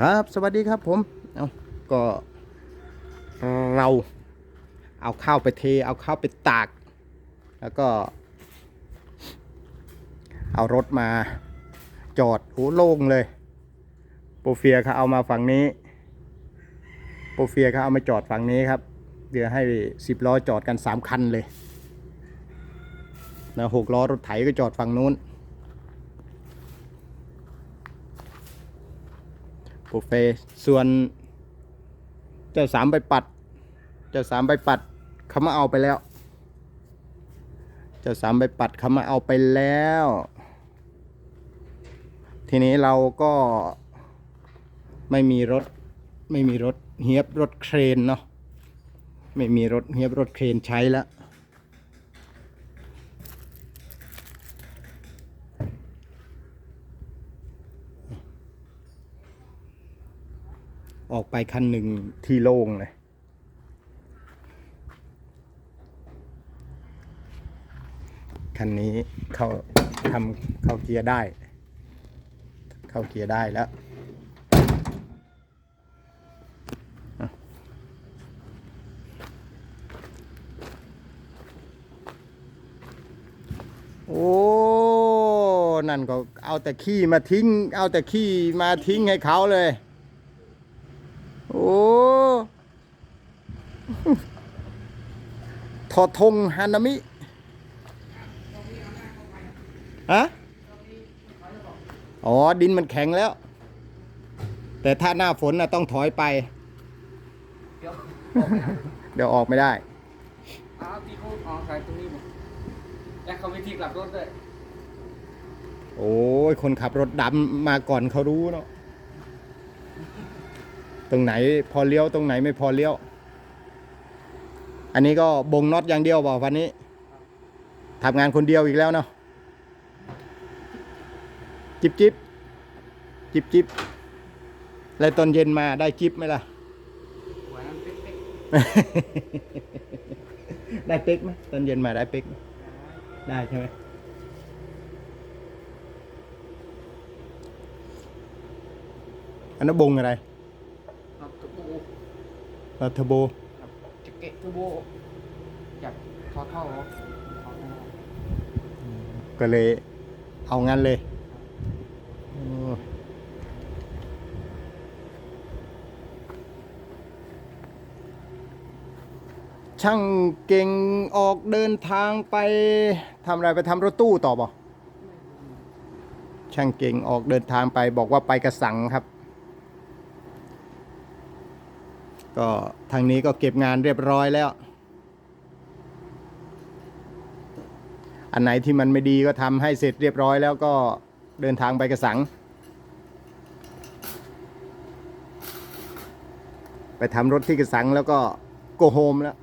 ครับสวัสดีครับผมเอาก็เราเอาข้าวไปเท เอาข้าวไปตาก แล้วก็ เอารถมาจอดโอ้โล่งเลย โปรเฟียเขาเอามาฝั่งนี้ โปรเฟียเขาเอามาจอดฝั่งนี้ครับ เดี๋ยวให้สิบล้อจอดกันสามคันเลยนะหกล้อรถไถก็จอดฝั่งนู้น โปรเฟส่วน เจ้าสามใบปัด เจ้าสามใบปัดเขามาเอาไปแล้ว เจ้าสามใบปัดเขามาเอาไปแล้ว ทีนี้เราก็ไม่มีรถไม่มีรถเฮียบรถเครนเนาะไม่มีรถเฮียบรถเครนใช้แล้ว ออกไปคันหนึ่งที่โล่งเลยคันนี้เข้าทำเข้าเกียร์ได้ เข้าเกียร์ได้แล้วโอ้นั่นก็เอาแต่ขี้มาทิ้ง เอาแต่ขี้มาทิ้งให้เขาเลย โอ้ทอทงฮานามิฮะอ๋อ ดินมันแข็งแล้ว แต่ถ้าหน้าฝนนะต้องถอยไป เดี๋ยวเดี๋ยวออกไม่ได้อ้าวที่เขาอ๋อใส่ตรงนี้ผมและเขาวิธีกลับรถด้วย โอ้ย คนขับรถดำมาก่อนเขารู้เนาะ ตรงไหนพอเลี้ยวตรงไหนไม่พอเลี้ยว อันนี้ก็บงน็อตอย่างเดียวบอกวันนี้ทำงานคนเดียวอีกแล้วเนาะจิบจิบจิบจิบแล้วตอนเย็นมาได้จิบไหมล่ะได้เป๊กไหมตอนเย็นมาได้เป๊กได้ใช่ไหมอันนั้นบงอะไร เอ่อเทอร์โบครับจะเกะตุโบจากทอท่อออกออกมาก็เลยเอางั้นเลยโอ้ช่างเก่งออกเดินทางไปทำอะไรไปทำรถตู้ต่อบ่ช่างเก่งออกเดินทางไปบอกว่าไปกระสังครับ ก็ทางนี้ก็เก็บงานเรียบร้อยแล้ว อันไหนที่มันไม่ดีก็ทำให้เสร็จเรียบร้อยแล้วก็เดินทางไปกระสัง ไปทำรถที่กระสังแล้วก็โกโฮมแล้ว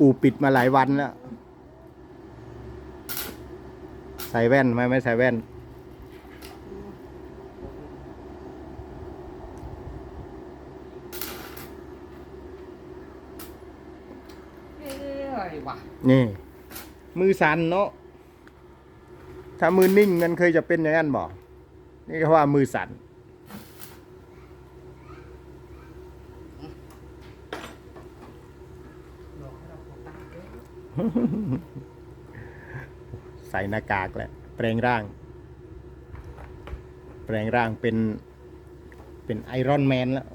อู่ปิดมาหลายวันแล้ว ใส่แว่นไหมไม่ใส่แว่น เอ้ยอะไรวะ นี่ มือสั่นเนาะถ้ามือนิ่งมันเคยจะเป็นอย่างนั้นบอกนี่ก็ว่ามือสั่นให้เราขอตังค์เด้อใส่หน้ากากแหละแปลงร่าง แปลงร่างเป็นเป็นไอรอนแมนแล้ว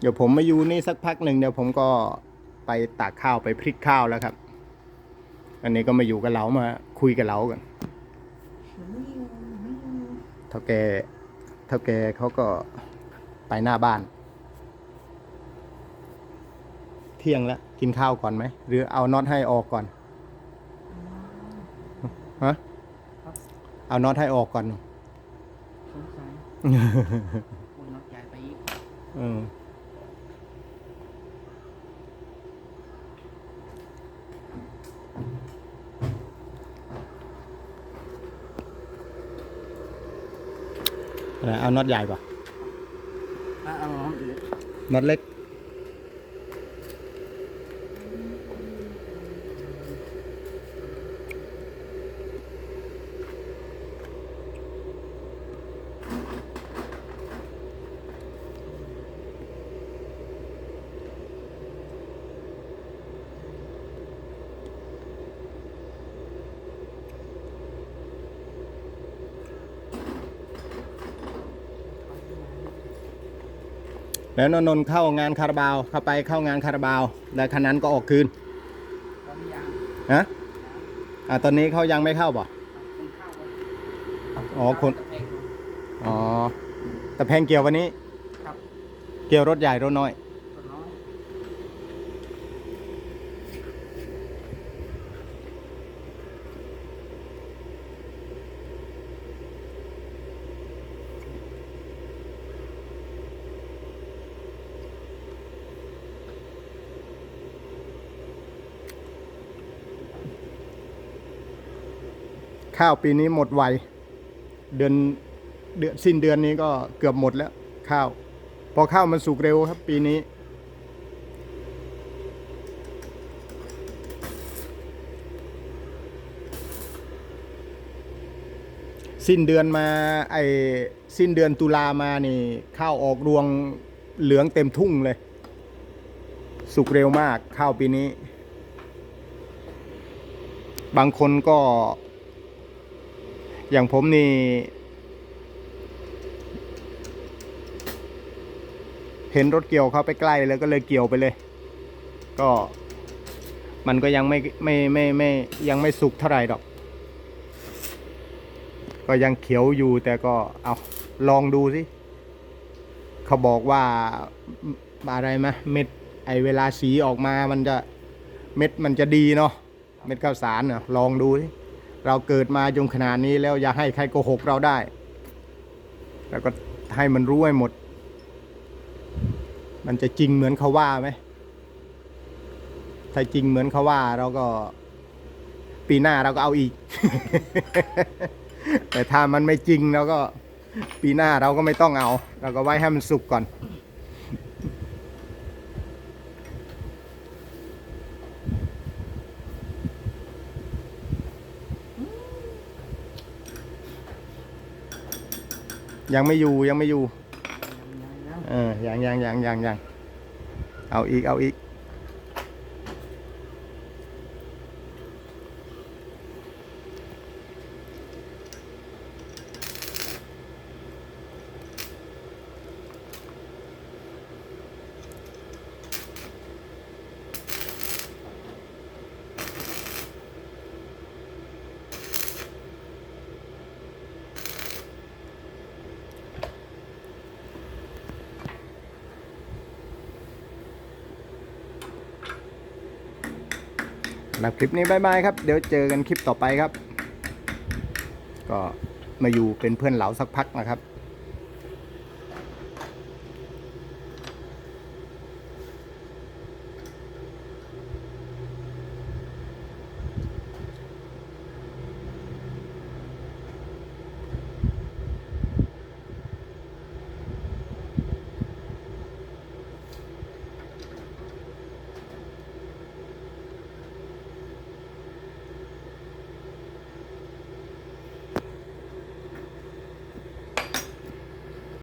เดี๋ยวผมมาอยู่นี่สักพักหนึ่งเดี๋ยวผมก็ไปตากข้าวไปพริกข้าวแล้วครับ อันนี้ก็มาอยู่กับเรามาคุยกับเรากันเท่าแกเท่าแกเขาก็ไปหน้าบ้าน เที่ยงแล้วกินข้าวก่อนไหม หรือเอาน็อตให้ออกก่อนฮะเอาน็อตให้ออกก่อนสงสัยโอนน็อตใหญ่ไปอีกเออ เอาน็อตใหญ่ป่ะอะเอาน็อตเล็ก แล้วนนนท์เข้างานคาราบาวเข้าไปเข้างานคาราบาว แล้วคันนั้นก็ออกคืนตอนนี้ยังฮะอ่าตอนนี้เขายังไม่เข้าป่ะคนเข้าไปอ๋อคนตะแพงดูอ๋อแต่แพงเกี่ยววันนี้ครับเกี่ยวรถใหญ่รถน้อยคนน้อย ข้าวปีนี้หมดไว เดือนเดือนสิ้นเดือนนี้ก็เกือบหมดแล้ว ข้าว พอข้าวมันสุกเร็วครับ ปีนี้ สิ้นเดือนมาไอ้สิ้นเดือนตุลามานี่ ข้าวออกรวงเหลืองเต็มทุ่งเลย สุกเร็วมากข้าวปีนี้ บางคนก็ อย่างผมนี่ เห็นรถเกี่ยวเข้าไปใกล้แล้วก็เลยเกี่ยวไปเลย ก็มันก็ยังไม่ไม่ไม่ไม่ยังไม่สุกเท่าไหร่ดอก ก็ยังเขียวอยู่แต่ก็เอาลองดูสิเขาบอกว่าอะไรมะเม็ดไอเวลาสีออกมามันจะเม็ดมันจะดีเนาะเม็ดข้าวสารเนาะลองดูสิ เราเกิดมาจนขนาดนี้แล้วอย่าให้ใครโกหกเราได้ แล้วก็ให้มันรู้ให้หมด มันจะจริงเหมือนเขาว่าไหมถ้าจริงเหมือนเขาว่าเราก็ ปีหน้าเราก็เอาอีก แต่ถ้ามันไม่จริงเราก็ปีหน้าเราก็ไม่ต้องเอา เราก็ไว้ให้มันสุกก่อน ยังไม่อยู่ยังไม่อยู่ยังยังเออยังยังยังยังยังเอาอีกเอาอีก สำหรับคลิปนี้บายบายครับ เดี๋ยวเจอกันคลิปต่อไปครับ ก็มาอยู่เป็นเพื่อนเหลาสักพักนะครับ